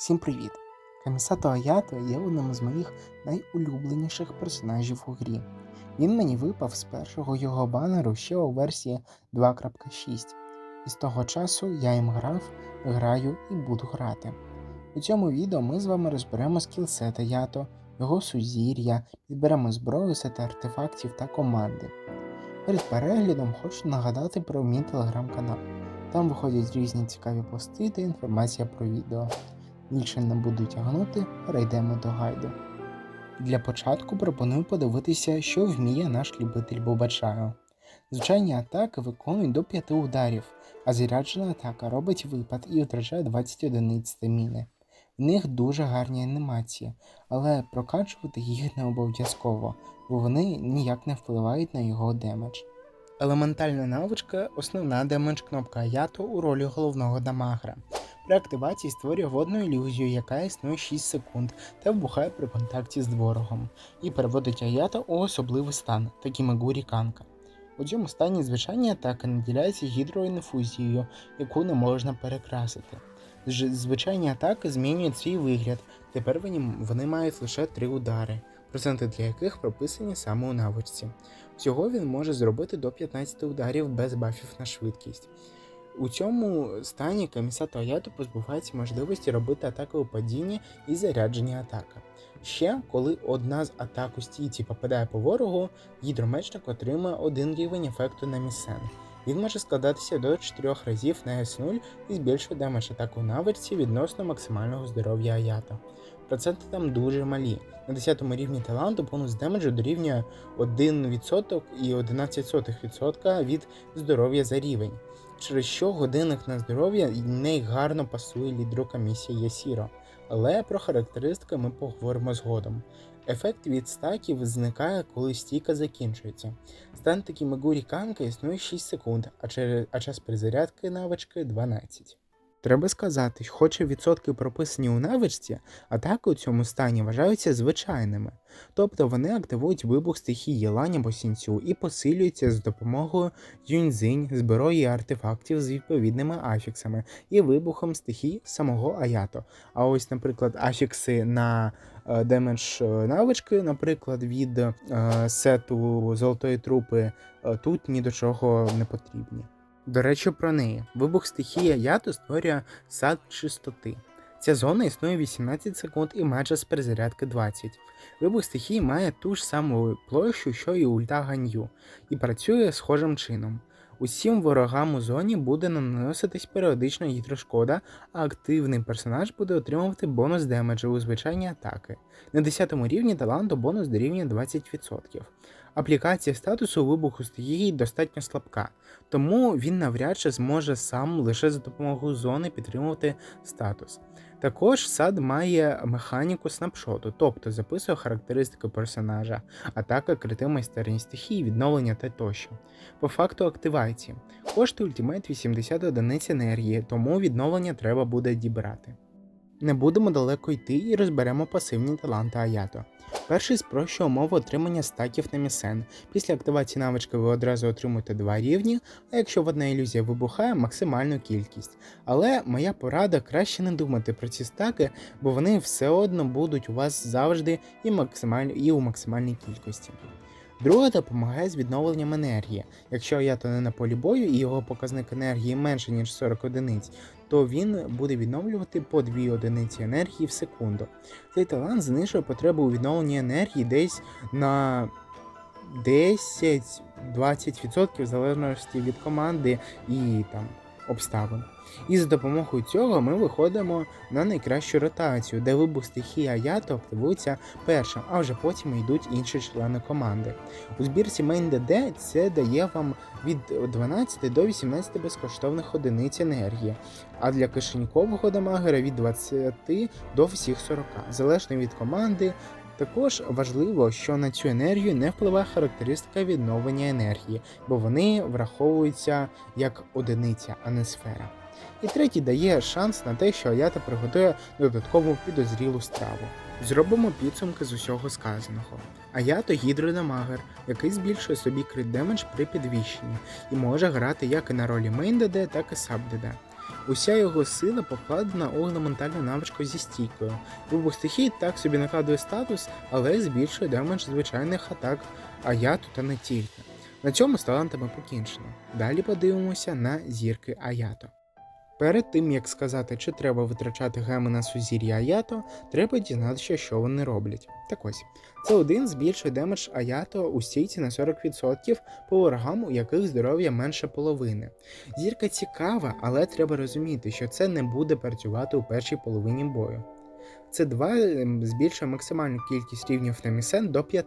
Всім привіт! Камісато Аято є одним з моїх найулюбленіших персонажів у грі. Він мені випав з першого його банеру ще у версії 2.6, і з того часу я їм грав, граю і буду грати. У цьому відео ми з вами розберемо скілсет Аято, його сузір'я, підберемо зброю, сети артефактів та команди. Перед переглядом хочу нагадати про мій телеграм-канал. Там виходять різні цікаві пости та інформація про відео. Більше не буду тягнути, перейдемо до гайду. Для початку пропоную подивитися, що вміє наш любитель Бобачаю. Звичайні атаки виконують до 5 ударів, а заряджена атака робить випад і втрачає 20 одиниць стаміни. В них дуже гарні анімації, але прокачувати їх не обов'язково, бо вони ніяк не впливають на його демедж. Елементальна навичка основна демедж кнопка Аято у ролі головного дамагра. При активації створює водну ілюзію, яка існує 6 секунд та вбухає при контакті з ворогом, і переводить Аято у особливий стан, такий Канка. У цьому стані звичайні атаки наділяються гідроінфузією, яку не можна перекрасити. Звичайні атаки змінюють свій вигляд, тепер вони, вони мають лише 3 удари, проценти для яких прописані саме у навичці. Всього він може зробити до 15 ударів без бафів на швидкість. У цьому стані Камісато Аято позбувається можливості робити атаки у падінні і заряджені атака. Ще, коли одна з атак у стійці попадає по ворогу, гідромечник отримує один рівень ефекту на місен. Він може складатися до 4 разів на S0 і збільшує демедж атаку навичці відносно максимального здоров'я Аято. Проценти там дуже малі. На 10 рівні таланту бонус демеджу дорівнює 1% і 11% від здоров'я за рівень через що годинник на здоров'я не гарно пасує лідеру комісії Ясіро, але про характеристики ми поговоримо згодом. Ефект від стаків зникає, коли стійка закінчується. Стан такі Мегурі Канка існує 6 секунд, а, час перезарядки навички 12. Треба сказати, хоч і відсотки прописані у навичці, атаки у цьому стані вважаються звичайними, тобто вони активують вибух стихії лань або сінцю і посилюються з допомогою юньзинь, зброї і артефактів з відповідними афіксами і вибухом стихій самого Аято. А ось, наприклад, афікси на е, демедж е, навички, наприклад, від е, сету золотої трупи, тут ні до чого не потрібні. До речі, про неї. Вибух стихії Аято створює сад чистоти. Ця зона існує 18 секунд і має час перезарядки 20. Вибух стихії має ту ж саму площу, що і ульта Ганью, і працює схожим чином. Усім ворогам у зоні буде наноситись періодична гідрошкода, а активний персонаж буде отримувати бонус демеджу у звичайні атаки. На 10 рівні таланту бонус дорівнює 20%. Аплікація статусу вибуху стихії достатньо слабка, тому він навряд чи зможе сам лише за допомогою зони підтримувати статус. Також сад має механіку снапшоту, тобто записує характеристики персонажа, атака, крити майстерність стихії, відновлення та тощо. По факту активації. Коштує ультимейт 80 одиниць енергії, тому відновлення треба буде дібрати. Не будемо далеко йти і розберемо пасивні таланти Аято. Перший спрощує умови отримання стаків на місен. Після активації навички ви одразу отримуєте два рівні, а якщо одна ілюзія вибухає, максимальну кількість. Але моя порада краще не думати про ці стаки, бо вони все одно будуть у вас завжди і, максималь... і у максимальній кількості. Друга допомагає з відновленням енергії. Якщо я то не на полі бою і його показник енергії менше, ніж 40 одиниць, то він буде відновлювати по 2 одиниці енергії в секунду. Цей талант знижує потребу у відновленні енергії десь на 10-20% в залежності від команди і там обставин. І за допомогою цього ми виходимо на найкращу ротацію, де вибух стихії Аято активується першим, а вже потім йдуть інші члени команди. У збірці MainDD це дає вам від 12 до 18 безкоштовних одиниць енергії, а для кишенькового дамагера від 20 до всіх 40, залежно від команди. Також важливо, що на цю енергію не впливає характеристика відновлення енергії, бо вони враховуються як одиниця, а не сфера. І третій дає шанс на те, що Аята приготує додаткову підозрілу страву. Зробимо підсумки з усього сказаного. Аято гідродамагер, який збільшує собі крит демедж при підвищенні, і може грати як на ролі мейн ДД, так і саб ДД. Уся його сила покладена орнаментальна навичка зі стійкою. Вибух стихій так собі накладує статус, але збільшує демедж звичайних атак Аяту та не тільки. На цьому з талантами покінчено. Далі подивимося на зірки Аято. Перед тим як сказати, чи треба витрачати геми на сузір'я Аято, треба дізнатися, що вони роблять. Так ось, це один збільшує демедж Аято у стійці на 40% по ворогам, у яких здоров'я менше половини. Зірка цікава, але треба розуміти, що це не буде працювати у першій половині бою. Це 2 ем, збільшує максимальну кількість рівнів на місен до 5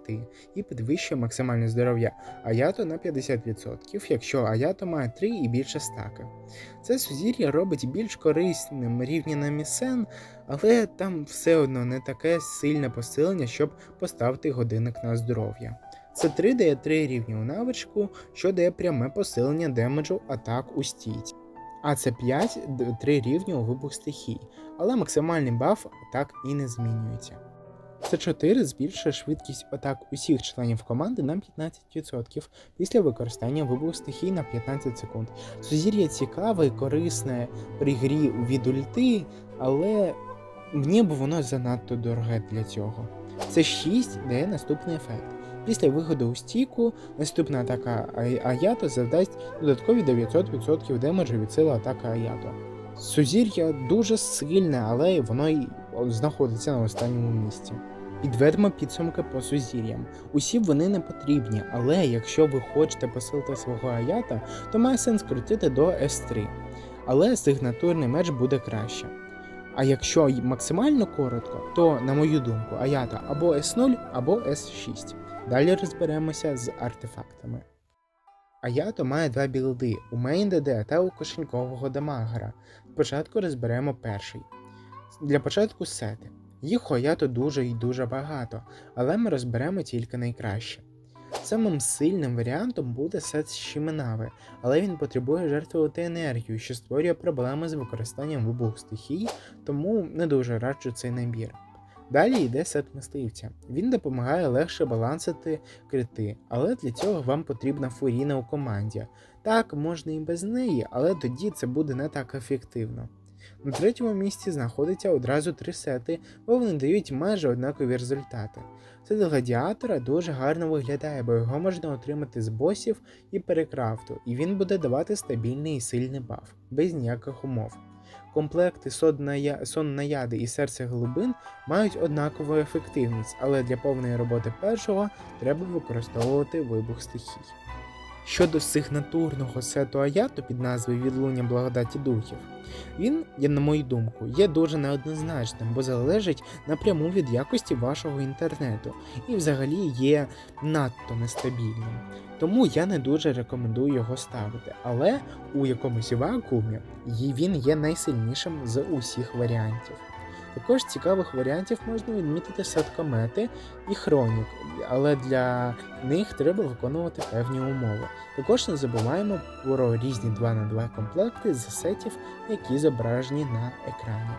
і підвищує максимальне здоров'я Аято на 50%, якщо Аято має 3 і більше стаки. Це сузір'я робить більш корисним рівні на місен, але там все одно не таке сильне посилення, щоб поставити годинник на здоров'я. Це 3 дає 3 рівні у навичку, що дає пряме посилення демеджу атак у стійці. А це 5 3 рівні у вибух стихій, але максимальний баф атак і не змінюється. Це 4 збільшує швидкість атак усіх членів команди на 15% після використання вибуху стихій на 15 секунд. Сузір'я цікаве і корисне при грі від ульти, але мені б воно занадто дороге для цього. Це 6 дає наступний ефект. Після виходу у стійку наступна атака Аято завдасть додаткові 900% демеджу від сили атаки Аято. Сузір'я дуже сильне, але воно й знаходиться на останньому місці. Підведемо підсумки по сузір'ям. Усі вони не потрібні, але якщо ви хочете посилити свого аята, то має сенс крутити до S3. Але сигнатурний меч буде краще. А якщо максимально коротко, то, на мою думку, аята або S0, або S6. Далі розберемося з артефактами. Аято має два білди у мейн ДД та у кошенькового дамагера. Спочатку розберемо перший. Для початку сети. Їх у Аято дуже і дуже багато, але ми розберемо тільки найкраще. Самим сильним варіантом буде сет з Шіменави, але він потребує жертвувати енергію, що створює проблеми з використанням вибуху стихій, тому не дуже раджу цей набір. Далі йде сет мисливця. Він допомагає легше балансити крити, але для цього вам потрібна фуріна у команді. Так, можна і без неї, але тоді це буде не так ефективно. На третьому місці знаходиться одразу три сети, бо вони дають майже однакові результати. Сет гладіатора дуже гарно виглядає, бо його можна отримати з босів і перекрафту, і він буде давати стабільний і сильний баф, без ніяких умов. Комплекти сон наяди і серце глибин мають однакову ефективність, але для повної роботи першого треба використовувати вибух стихій. Щодо сигнатурного сету Аято під назвою Відлуння благодаті духів, він, на мою думку, є дуже неоднозначним, бо залежить напряму від якості вашого інтернету і взагалі є надто нестабільним. Тому я не дуже рекомендую його ставити, але у якомусь вакуумі він є найсильнішим з усіх варіантів. Також цікавих варіантів можна відмітити сет комети і хронік, але для них треба виконувати певні умови. Також не забуваємо про різні 2 на 2 комплекти з сетів, які зображені на екрані.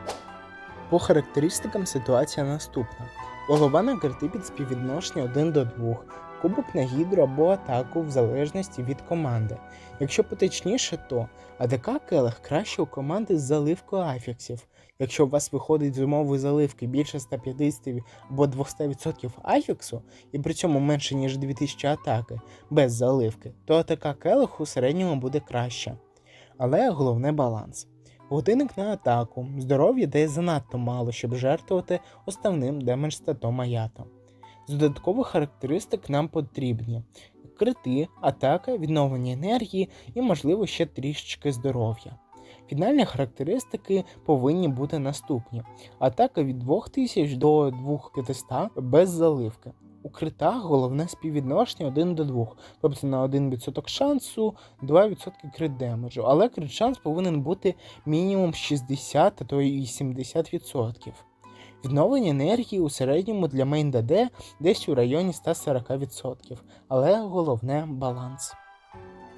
По характеристикам ситуація наступна: голова на карти під співвідношення 1 до 2, кубок на гідру або атаку в залежності від команди. Якщо поточніше, то АДК Келех краще у команди з заливкою афіксів. Якщо у вас виходить з умови заливки більше 150 або 200% афіксу, і при цьому менше, ніж 2000 атаки без заливки, то атака келиху у середньому буде краща. Але головне баланс. Годинник на атаку, здоров'я дає занадто мало, щоб жертвувати основним демедж статом аято. З додаткових характеристик нам потрібні крити, атака, відновлення енергії і, можливо, ще трішечки здоров'я. Фінальні характеристики повинні бути наступні: атака від 2000 до 2500 без заливки. У критах головне співвідношення 1 до 2, тобто на 1% шансу 2% крит демеджу, але крит шанс повинен бути мінімум 60, а то і 70%. Відновлення енергії у середньому для мейн ДД десь у районі 140%, але головне баланс.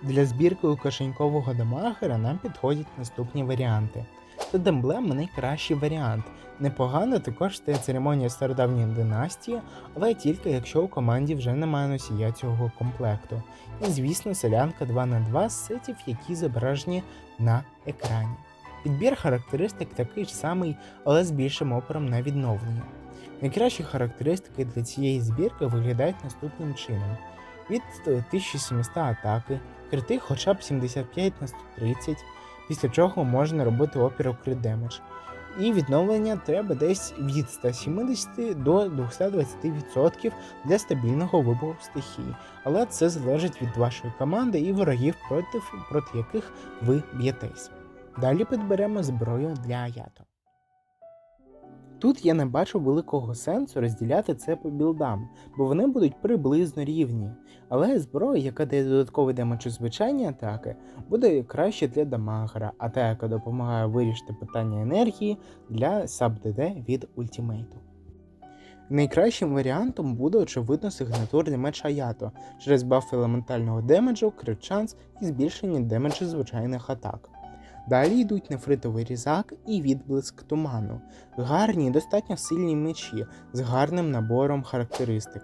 Для збірки у кишенькового дамагера нам підходять наступні варіанти. Тут емблема найкращий варіант. Непогано також стає церемонія стародавньої династії, але тільки якщо у команді вже немає носія цього комплекту. І звісно, селянка 2 на 2 з сетів, які зображені на екрані. Підбір характеристик такий ж самий, але з більшим опором на відновлення. Найкращі характеристики для цієї збірки виглядають наступним чином: від 1700 атаки, крити хоча б 75 на 130, після чого можна робити опір крит демедж. І відновлення треба десь від 170 до 220% для стабільного вибуху стихії, але це залежить від вашої команди і ворогів, проти, проти яких ви б'єтесь. Далі підберемо зброю для Аято. Тут я не бачу великого сенсу розділяти це по білдам, бо вони будуть приблизно рівні. Але зброя, яка дає додатковий демедж у звичайній атаки, буде краще для дамагера, а та, яка допомагає вирішити питання енергії для саб-ДД від ультимейту. Найкращим варіантом буде очевидно сигнатурний меч Аято через баф елементального демеджу, крит шанс і збільшення демеджу звичайних атак. Далі йдуть нефритовий різак і відблиск туману, гарні достатньо сильні мечі з гарним набором характеристик.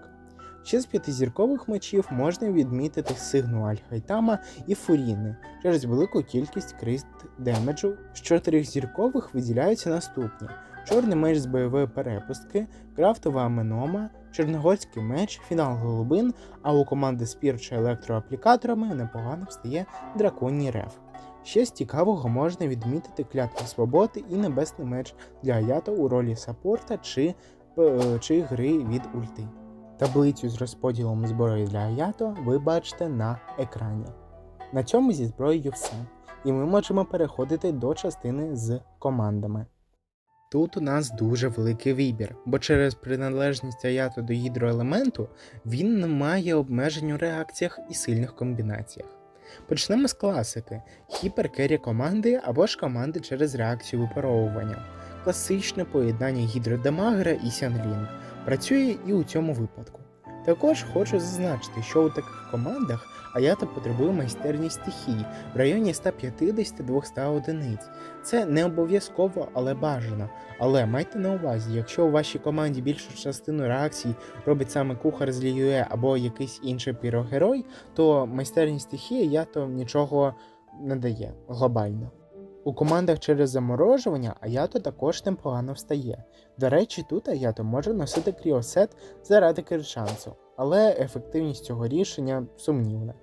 Ще з п'ятизіркових мечів можна відмітити сигну Альхайтама і Фуріни через велику кількість крист демеджу. З чотирьохзіркових виділяються наступні: чорний меч з бойової перепустки, крафтова аменома, чорногорський меч, фінал голубин, а у команди Спір чи електроаплікаторами непогано встає драконій рев. Ще з цікавого можна відмітити клятву свободи і небесний меч для Аято у ролі саппорта чи, е, чи гри від ульти. Таблицю з розподілом зброї для Аято ви бачите на екрані. На цьому зі зброєю все. І ми можемо переходити до частини з командами. Тут у нас дуже великий вибір, бо через приналежність Аято до гідроелементу він не має обмежень у реакціях і сильних комбінаціях. Почнемо з класики: гіперкері команди або ж команди через реакцію випаровування, класичне поєднання гідродамагера і Сянлін. Працює і у цьому випадку. Також хочу зазначити, що у таких командах Аято потребує майстерність стихій в районі 150-200 одиниць. Це не обов'язково, але бажано. Але майте на увазі, якщо у вашій команді більшу частину реакцій робить саме кухар з Ліюе або якийсь інший пірогерой, то майстерність стихії Аято нічого не дає глобально. У командах через заморожування Аято також непогано встає. До речі, тут Аято може носити кріосет заради киршансу, але ефективність цього рішення сумнівна.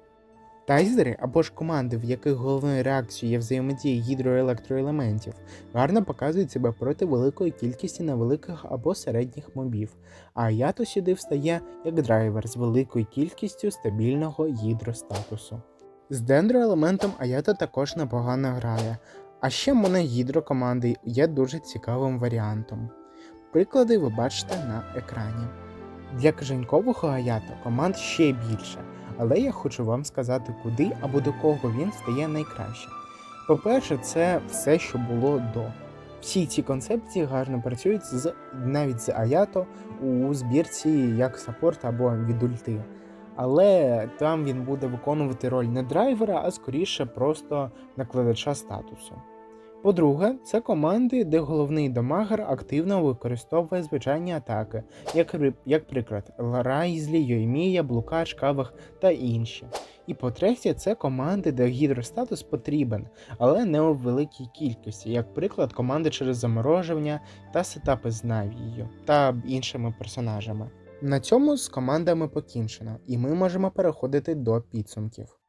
Тайзери або ж команди, в яких головною реакцією є взаємодія гідроелектроелементів, гарно показують себе проти великої кількості невеликих або середніх мобів, а Аято сюди встає як драйвер з великою кількістю стабільного гідростатусу. З дендроелементом Аято також непогано грає, а ще моногідро команди є дуже цікавим варіантом. Приклади ви бачите на екрані. Для кажанькового Аято команд ще більше, але я хочу вам сказати, куди або до кого він стає найкраще. По-перше, це все, що було до. Всі ці концепції гарно працюють з навіть з Аято у збірці як саппорт або від ульти. Але там він буде виконувати роль не драйвера, а скоріше просто накладача статусу. По-друге, це команди, де головний дамагер активно використовує звичайні атаки, як, як приклад Райзлі, Йоймія, Блукач, Кавах та інші. І по-третє, це команди, де гідростатус потрібен, але не у великій кількості, як приклад команди через заморожування та сетапи з Навією та іншими персонажами. На цьому з командами покінчено, і ми можемо переходити до підсумків.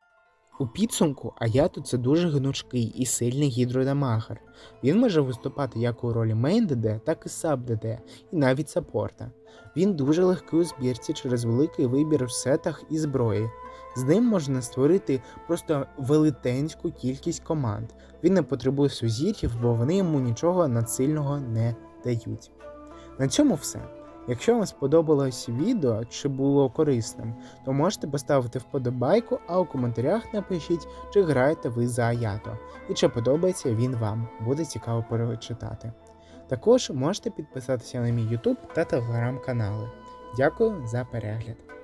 У підсумку Аято це дуже гнучкий і сильний гідродамагер. Він може виступати як у ролі мейн ДД, так і саб ДД, і навіть саппорта. Він дуже легкий у збірці через великий вибір в сетах і зброї. З ним можна створити просто велетенську кількість команд. Він не потребує сузір'їв, бо вони йому нічого надсильного не дають. На цьому все. Якщо вам сподобалось відео чи було корисним, то можете поставити вподобайку, а у коментарях напишіть, чи граєте ви за Аято і чи подобається він вам, буде цікаво перечитати. Також можете підписатися на мій YouTube та телеграм канали. Дякую за перегляд!